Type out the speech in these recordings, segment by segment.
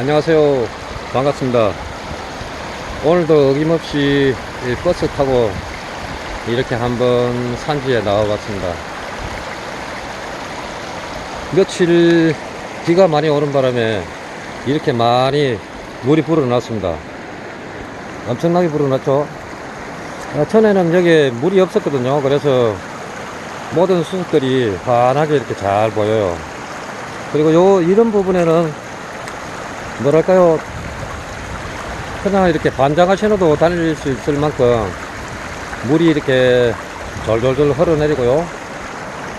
안녕하세요. 반갑습니다. 오늘도 어김없이 이 버스 타고 이렇게 한번 산지에 나와 봤습니다. 며칠 비가 많이 오는 바람에 이렇게 많이 물이 불어났습니다. 엄청나게 불어났죠. 아, 전에는 여기 물이 없었거든요. 그래서 모든 수석들이 환하게 이렇게 잘 보여요. 그리고 요 이런 부분에는 뭐랄까요? 그냥 이렇게 반장을 신어도 다닐 수 있을 만큼 물이 이렇게 졸졸졸 흘러내리고요.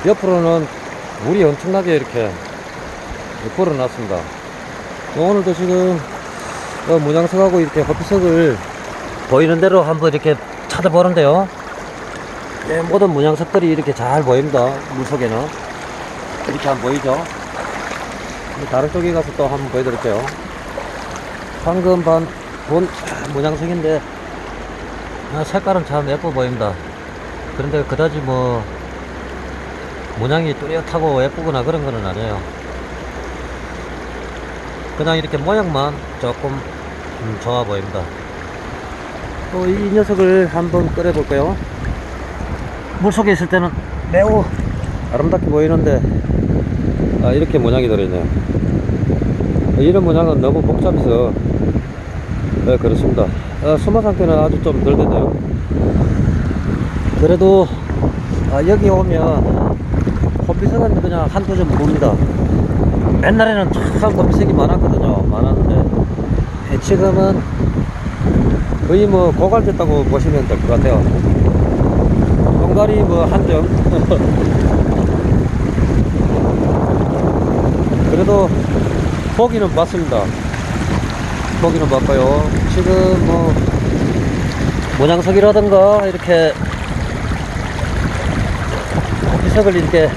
옆으로는 물이 엄청나게 이렇게 불어났습니다. 오늘도 지금 어, 문양석하고 이렇게 호피석을 보이는 대로 한번 이렇게 찾아보는데요. 예, 모든 문양석들이 이렇게 잘 보입니다. 물속에는. 이렇게 한번 보이죠? 다른 쪽에 가서 또 한번 보여드릴게요 황금 반, 본 문양색인데 아, 색깔은 참 예뻐 보입니다. 그런데 그다지 뭐 모양이 뚜렷하고 예쁘거나 그런 거는 아니에요. 그냥 이렇게 모양만 조금 음, 좋아 보입니다. 또 이 녀석을 한번 끓여 볼까요? 물속에 있을 때는 매우 아름답게 보이는데 아, 이렇게 모양이 들어있네요. 이런 모양은 너무 복잡해서 네, 그렇습니다. 아, 수마 상태는 아주 좀 덜 됐네요. 그래도 아, 여기 오면 컴피색은 그냥 한두 점 봅니다. 옛날에는 참 컴피색이 많았거든요. 많았는데 예, 지금은 거의 뭐 고갈됐다고 보시면 될 것 같아요. 똥다리 뭐한 점. 그래도 보기는 봤습니다. 보기는 봤고요. 지금 뭐 모양석이라든가 이렇게 비석을 이렇게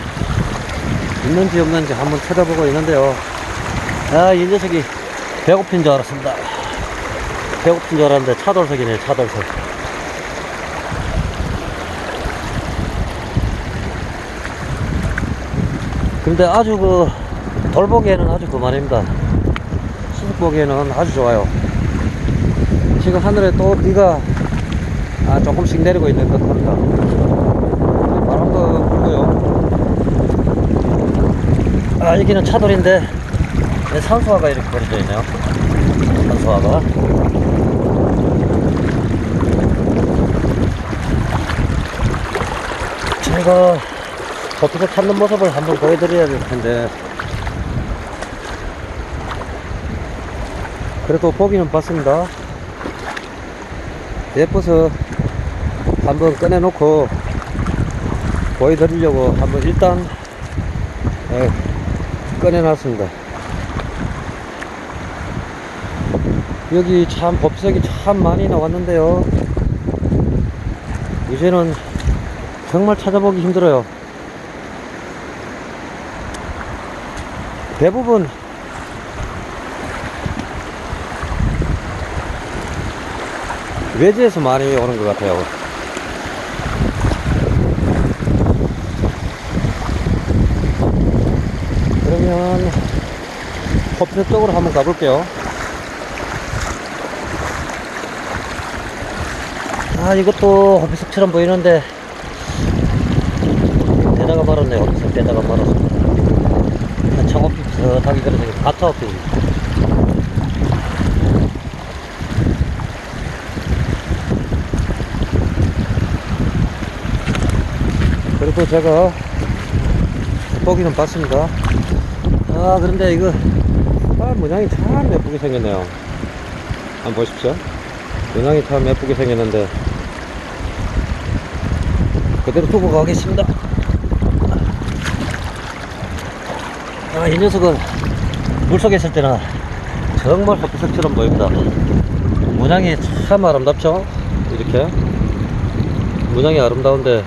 있는지 없는지 한번 찾아보고 있는데요. 아, 이 녀석이 배고픈 줄 알았습니다. 배고픈 줄 알았는데 차돌석이네, 차돌석. 근데 아주 그 돌보기에는 아주 그만입니다. 수습 보기에는 아주 좋아요. 지금 하늘에 또 비가 아, 조금씩 내리고 있는 듯 합니다. 바람도 불고요. 아, 여기는 차돌인데 네, 산소화가 이렇게 버려져 있네요. 산소화가. 제가 버티서 찾는 모습을 한번 보여드려야 될 텐데 그래도 보기는 봤습니다. 예뻐서 한번 꺼내놓고 보여드리려고 한번 일단 예, 꺼내놨습니다. 여기 참 법석이 참 많이 나왔는데요. 이제는 정말 찾아보기 힘들어요. 대부분 외지에서 많이 오는 것 같아요. 그러면 호피서 쪽으로 한번 가볼게요. 아, 이것도 호피석처럼 보이는데 대다가 말았네요. 호피석 대다가 말았습니다. 청호피 비슷하게 그래서 가타호피 그래도 제가 보기는 봤습니다. 아, 그런데 이거, 아, 모양이 참 예쁘게 생겼네요. 한번 보십시오. 모양이 참 예쁘게 생겼는데, 그대로 두고 가겠습니다. 아, 이 녀석은 물속에 있을 때는 정말 헛비석처럼 보입니다. 모양이 참 아름답죠? 이렇게. 모양이 아름다운데,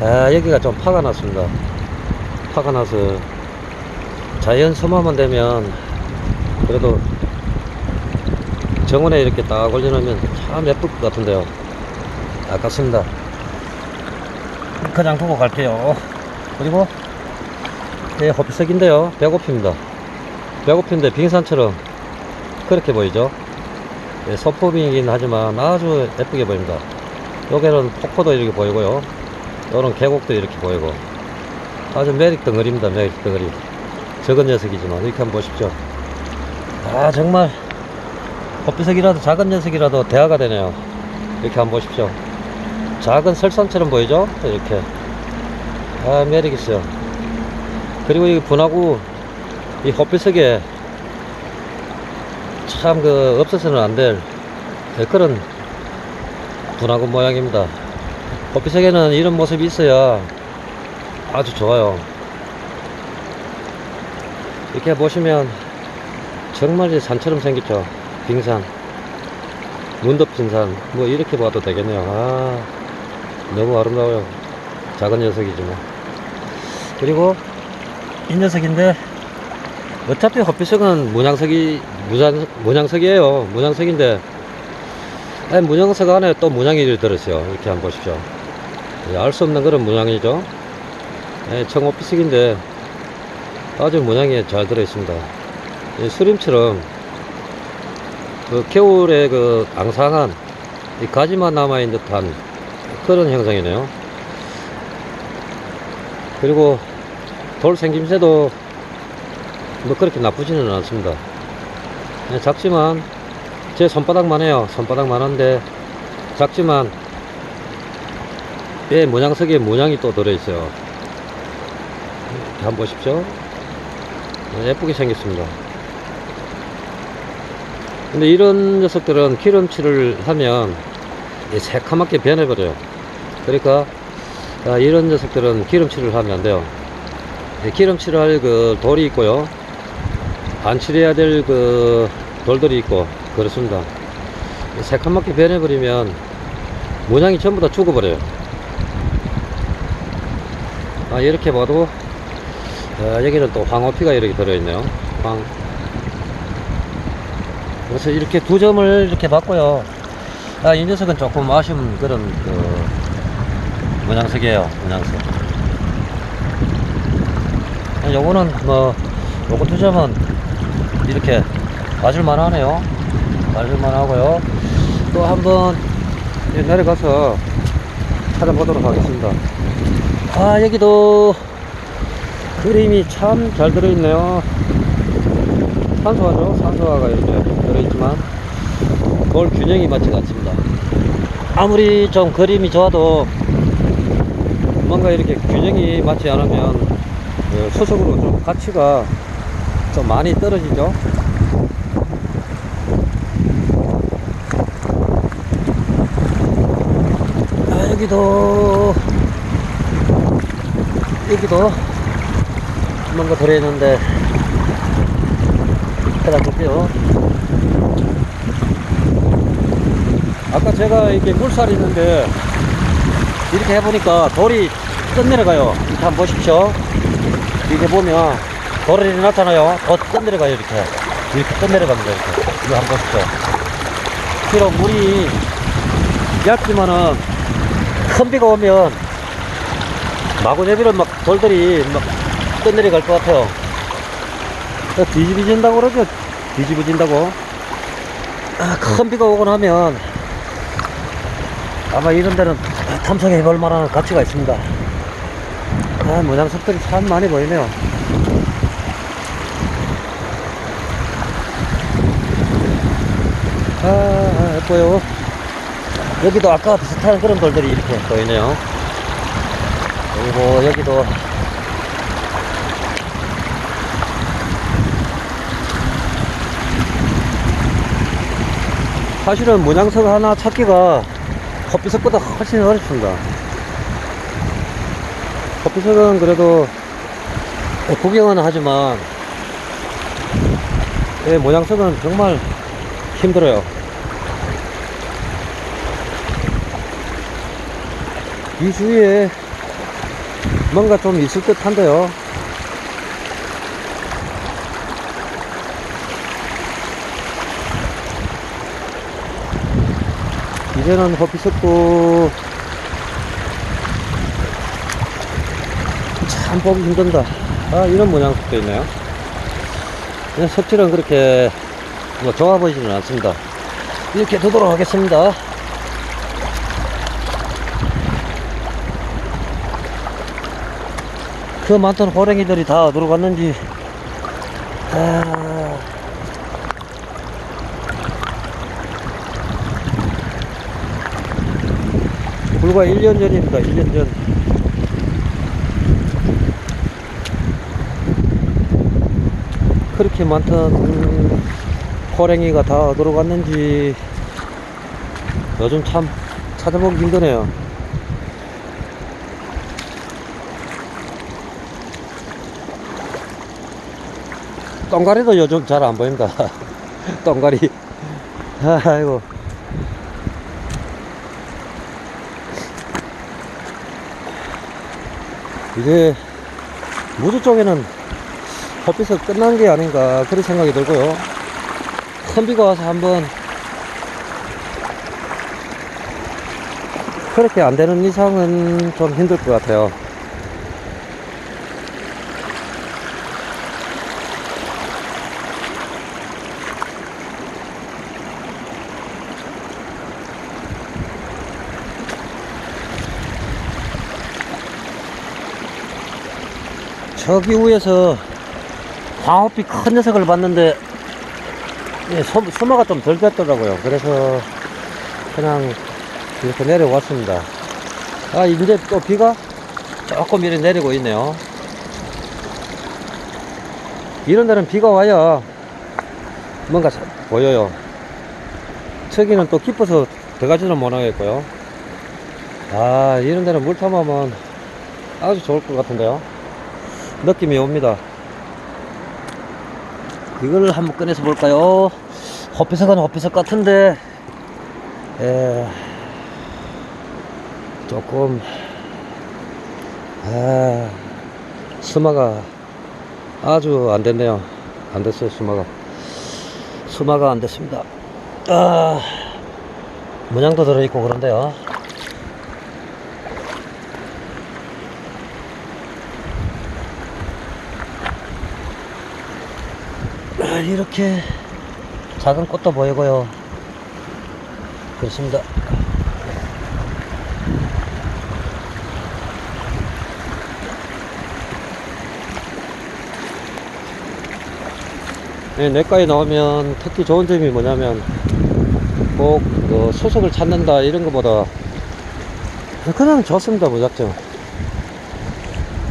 아, 여기가 좀 파가 났습니다. 파가 나서 자연 섬화만 되면 그래도 정원에 이렇게 딱 올려놓으면 참 예쁠 것 같은데요. 아깝습니다. 그냥 두고 갈게요. 그리고 네, 허피석인데요. 배고픕니다. 배고픈데 빙산처럼 그렇게 보이죠 예, 소품이긴 하지만 아주 예쁘게 보입니다 여기는 폭포도 이렇게 보이고요 요런 계곡도 이렇게 보이고. 아주 매력 덩어리입니다 매력 덩어리. 적은 녀석이지만 이렇게 한번 보십시오. 아 정말 헛비석이라도 작은 녀석이라도 대화가 되네요. 이렇게 한번 보십시오. 작은 설산처럼 보이죠? 이렇게. 아 매력 있어요. 그리고 이 분화구 이 헛비석에 참 그 없어서는 안 될 그런 분화구 모양입니다 헛비석에는 이런 모습이 있어야 아주 좋아요. 이렇게 보시면 정말 산처럼 생겼죠. 빙산 눈 덮인 산뭐 이렇게 봐도 되겠네요. 아 너무 아름다워요. 작은 녀석이지만 그리고 이 녀석인데 어차피 헛비석은 문양석이 무장, 문양석이에요. 문양석인데 아니, 문양석 안에 또 문양이 들었어요. 이렇게 한번 보십시오 알 수 없는 그런 문양이죠. 예, 청호피석인데 아주 문양이 잘 들어 있습니다. 이 수림처럼 그 겨울에 그 앙상한 이 가지만 남아있는 듯한 그런 형상이네요. 그리고 돌 생김새도 뭐 그렇게 나쁘지는 않습니다. 예, 작지만 제 손바닥만 해요. 손바닥만 한데 작지만 예 문양석에 문양이 또 들어있어요. 한번 보십시오. 예, 예쁘게 생겼습니다. 근데 이런 녀석들은 기름칠을 하면 이 새카맣게 변해버려요. 그러니까 아, 이런 녀석들은 기름칠을 하면 안 돼요. 예, 기름칠을 할 그 돌이 있고요. 반칠해야 될 그 돌들이 있고 그렇습니다. 이 새카맣게 변해버리면 모양이 전부 다 죽어버려요 아 이렇게 봐도 아, 여기는 또 황호피가 이렇게 들어있네요. 황. 그래서 이렇게 두 점을 이렇게 봤고요. 아, 이 녀석은 조금 아쉬운 그런 그 문양석이에요 문양석 아, 요거는 뭐 요거 두 점은 이렇게 봐줄만 하네요. 봐줄만 하고요. 또 한번 내려가서 찾아보도록 하겠습니다 아 여기도 그림이 참 잘 들어있네요. 산소화죠? 산소화가 이렇게 들어있지만 돌 균형이 맞지가 않습니다. 아무리 좀 그림이 좋아도 뭔가 이렇게 균형이 맞지 않으면 그 수석으로 좀 가치가 좀 많이 떨어지죠? 아, 여기도 여기도 뭔가 들어있는데 찾아볼게요. 아까 제가 이렇게 물살이 있는데 이렇게 해보니까 돌이 떠내려가요. 이렇게 한번 보십시오. 이렇게 보면 돌이 났잖아요. 더 떠내려가요 이렇게. 이렇게 떠내려갑니다 이렇게. 이거 한번 보십시오. 비록 물이 얇지만은 큰 비가 오면 마구잡이로 막 돌들이 막 떠내려 갈 것 같아요. 어, 뒤집어진다고 그러죠? 뒤집어진다고? 아, 큰 비가 오고 나면 아마 이런 데는 탐색해 볼 만한 가치가 있습니다. 아 모양석들이 참 많이 보이네요. 아, 아 예뻐요 여기도 아까 비슷한 그런 돌들이 이렇게 보이네요 그리고 여기도 사실은 문양석 하나 찾기가 커피석보다 훨씬 어렵습니다. 커피석은 그래도 구경은 하지만 예, 모양석은 정말 힘들어요. 이 주위에 뭔가 좀 있을 듯 한데요. 이제는 허피석도 참 보기 힘든다. 아, 이런 모양석도 있네요. 그냥 석질은 그렇게 뭐 좋아 보이지는 않습니다. 이렇게 두도록 하겠습니다. 그 많던 호랭이들이 다 어디로 갔는지. 아... 불과 1년 전입니다 1년 전. 그렇게 많던 호랭이가 다 어디로 갔는지 요즘 참 찾아보기 힘드네요 똥가리도 요즘 잘 안 보입니다. 똥가리. 아이고. 이제 무주 쪽에는 햇빛을 끝난 게 아닌가 그런 생각이 들고요. 큰 비가 와서 한번 그렇게 안 되는 이상은 좀 힘들 것 같아요. 저기 위에서 광어빛 큰 녀석을 봤는데 예, 소, 수마가 좀 덜 됐더라고요. 그래서 그냥 이렇게 내려왔습니다. 아 이제 또 비가 조금 이렇게 내리고 있네요. 이런 데는 비가 와야 뭔가 자- 보여요. 저기는 또 깊어서 들어가지는 못하겠고요. 아 이런 데는 물 탐하면 아주 좋을 것 같은데요. 느낌이 옵니다. 이걸 한번 꺼내서 볼까요? 헛비석은 헛비석 같은데, 에, 조금, 아, 수마가 아주 안 됐네요. 안 됐어요, 수마가. 수마가 안 됐습니다. 아, 문양도 들어있고 그런데요. 이렇게 작은 꽃도 보이고요. 그렇습니다. 네, 내과에 나오면 특히 좋은 점이 뭐냐면 꼭 그 수석을 찾는다 이런 것보다 그냥 좋습니다 무작정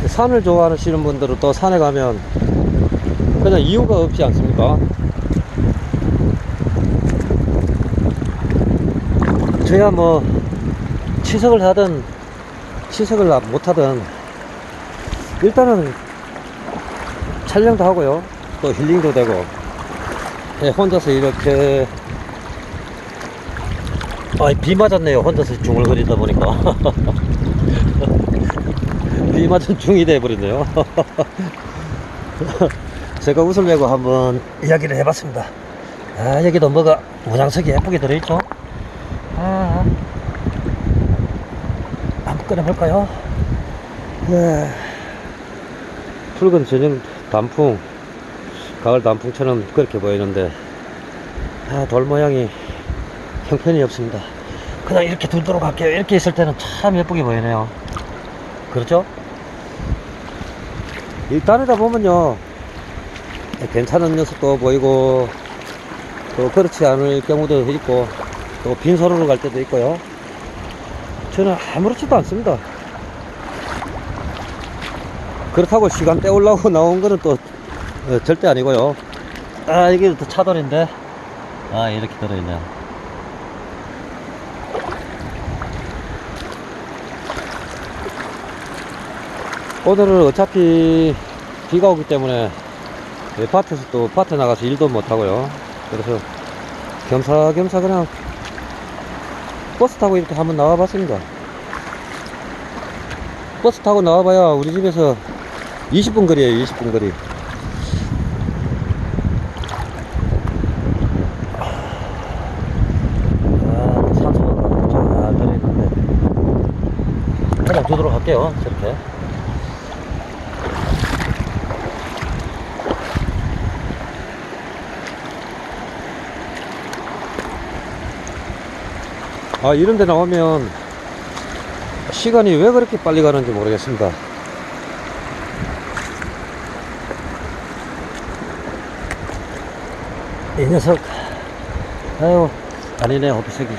산을 좋아하시는 분들은 또 산에 가면 그냥 이유가 없지 않습니까? 저야 뭐 치석을 하든 치석을 못 하든 일단은 촬영도 하고요. 또 힐링도 되고. 예, 혼자서 이렇게 아, 비 맞았네요. 혼자서 중얼거리다 보니까. 비 맞은 중이 돼버리네요 제가 웃을 내고 한번 이야기를 해봤습니다. 아, 여기도 뭐가 모양석이 예쁘게 들어있죠? 아, 한번 꺼내볼까요? 네. 붉은 전형 단풍, 가을 단풍처럼 그렇게 보이는데, 아, 돌 모양이 형편이 없습니다. 그냥 이렇게 두도록 할게요. 이렇게 있을 때는 참 예쁘게 보이네요. 그렇죠? 이 다니다 보면요. 괜찮은 녀석도 보이고 또 그렇지 않을 경우도 있고 또 빈소로로 갈 때도 있고요. 저는 아무렇지도 않습니다. 그렇다고 시간 때우려고 나온 거는 또 어, 절대 아니고요. 아 이게 또 차돌인데. 아 이렇게 들어있네요. 오늘은 어차피 비가 오기 때문에 예, 밭에서 또 밭에 나가서 일도 못 하고요. 그래서 겸사겸사 그냥 버스 타고 이렇게 한번 나와 봤습니다. 버스 타고 나와봐야 우리 집에서 20분 거리에요, 20분 거리. 아, 산소가 잘 들어있는데. 그냥 두도록 할게요, 저렇게. 아 이런 데 나오면 시간이 왜 그렇게 빨리 가는지 모르겠습니다. 이 녀석. 아유 아니네 호피색이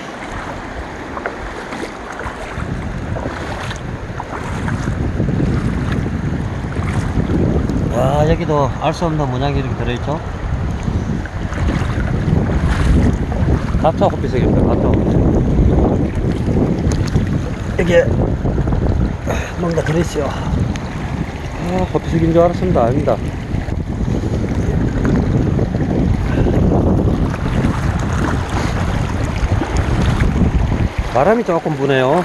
야 여기도 알 수 없는 문양이 이렇게 들어있죠? 가짜 호피색입니다. 가짜 호피색 여기에 뭔가 들어있어요 아 호피색인 줄 알았습니다. 아닙니다. 바람이 조금 부네요.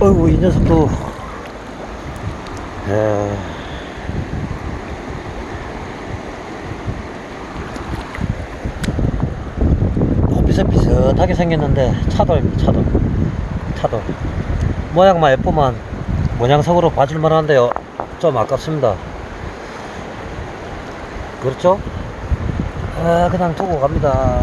어이구 이 녀석도. 에... 비슷비슷하게 생겼는데 차돌입니다 차돌 차돌. 모양만 예쁘만 모양석으로 봐줄 만 한데요. 좀 아깝습니다. 그렇죠? 아 그냥 두고 갑니다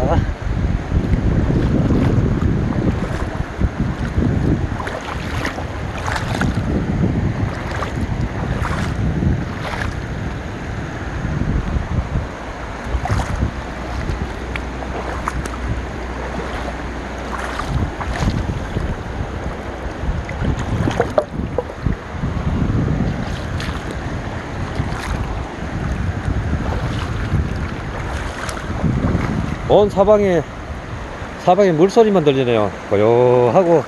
온 사방에 사방에 물소리만 들리네요. 고요하고.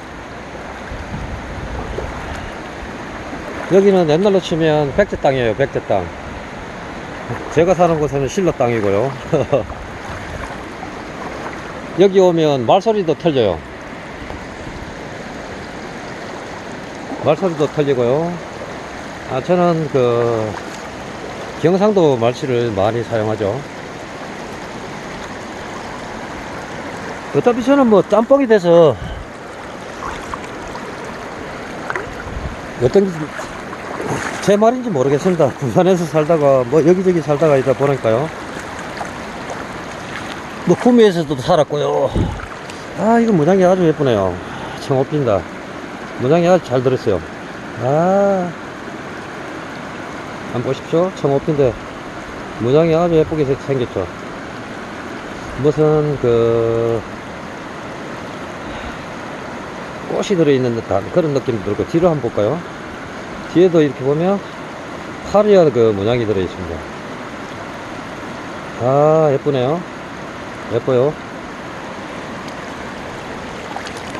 여기는 옛날로 치면 백제 땅이에요 백제 땅. 제가 사는 곳에는 신라 땅이고요. 여기 오면 말소리도 틀려요. 말소리도 틀리고요. 아 저는 그 경상도 말씨를 많이 사용하죠 어차피 저는 뭐 짬뽕이 돼서 어떤 제 말인지 모르겠습니다. 부산에서 살다가 뭐 여기저기 살다가 있다 보니까요. 뭐 구미에서도 살았고요. 아 이거 문양이 아주 예쁘네요. 청옥빈다. 문양이 아주 잘 들었어요. 아 한번 보십시오. 청옥빈데 문양이 아주 예쁘게 생겼죠. 무슨 그 꽃이 들어있는 듯한 그런 느낌도 들고 뒤로 한번 볼까요? 뒤에도 이렇게 보면 화려한 그 문양이 들어있습니다. 아 예쁘네요. 예뻐요.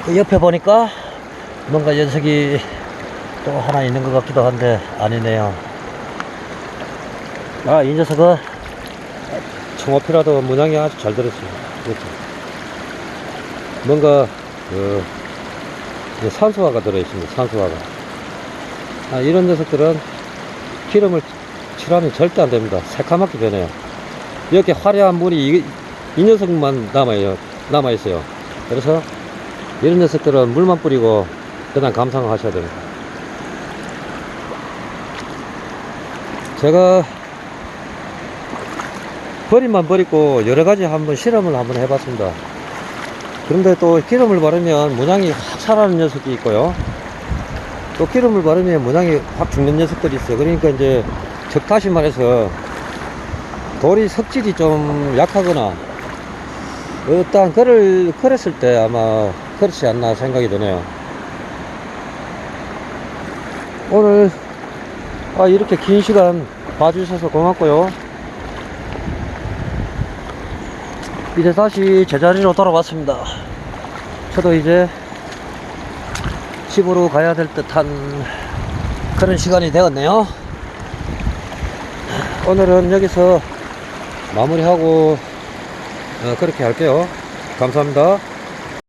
그 옆에 보니까 뭔가 연석이 또 하나 있는 것 같기도 한데 아니네요. 아 이 녀석은 청어피라도 문양이 아주 잘 들었어요. 그렇죠. 뭔가 그 산소화가 들어있습니다. 산소화가. 아, 이런 녀석들은 기름을 칠하면 절대 안 됩니다. 새카맣게 변해요. 이렇게 화려한 물이 이, 이 녀석만 남아요. 남아있어요. 그래서 이런 녀석들은 물만 뿌리고 그냥 감상을 하셔야 됩니다. 제가 버림만 버리고 여러 가지 한번 실험을 한번 해봤습니다. 그런데 또 기름을 바르면 문양이 확 살아나는 녀석이 있고요. 또 기름을 바르면 문양이 확 죽는 녀석들이 있어요. 그러니까 이제 적다시 말해서 돌이 석질이 좀 약하거나 일단 그를 그랬을 때 아마 그렇지 않나 생각이 드네요. 오늘 아, 이렇게 긴 시간 봐주셔서 고맙고요. 이제 다시 제자리로 돌아왔습니다. 저도 이제 집으로 가야 될 듯한 그런 시간이 되었네요. 오늘은 여기서 마무리하고 어, 그렇게 할게요. 감사합니다.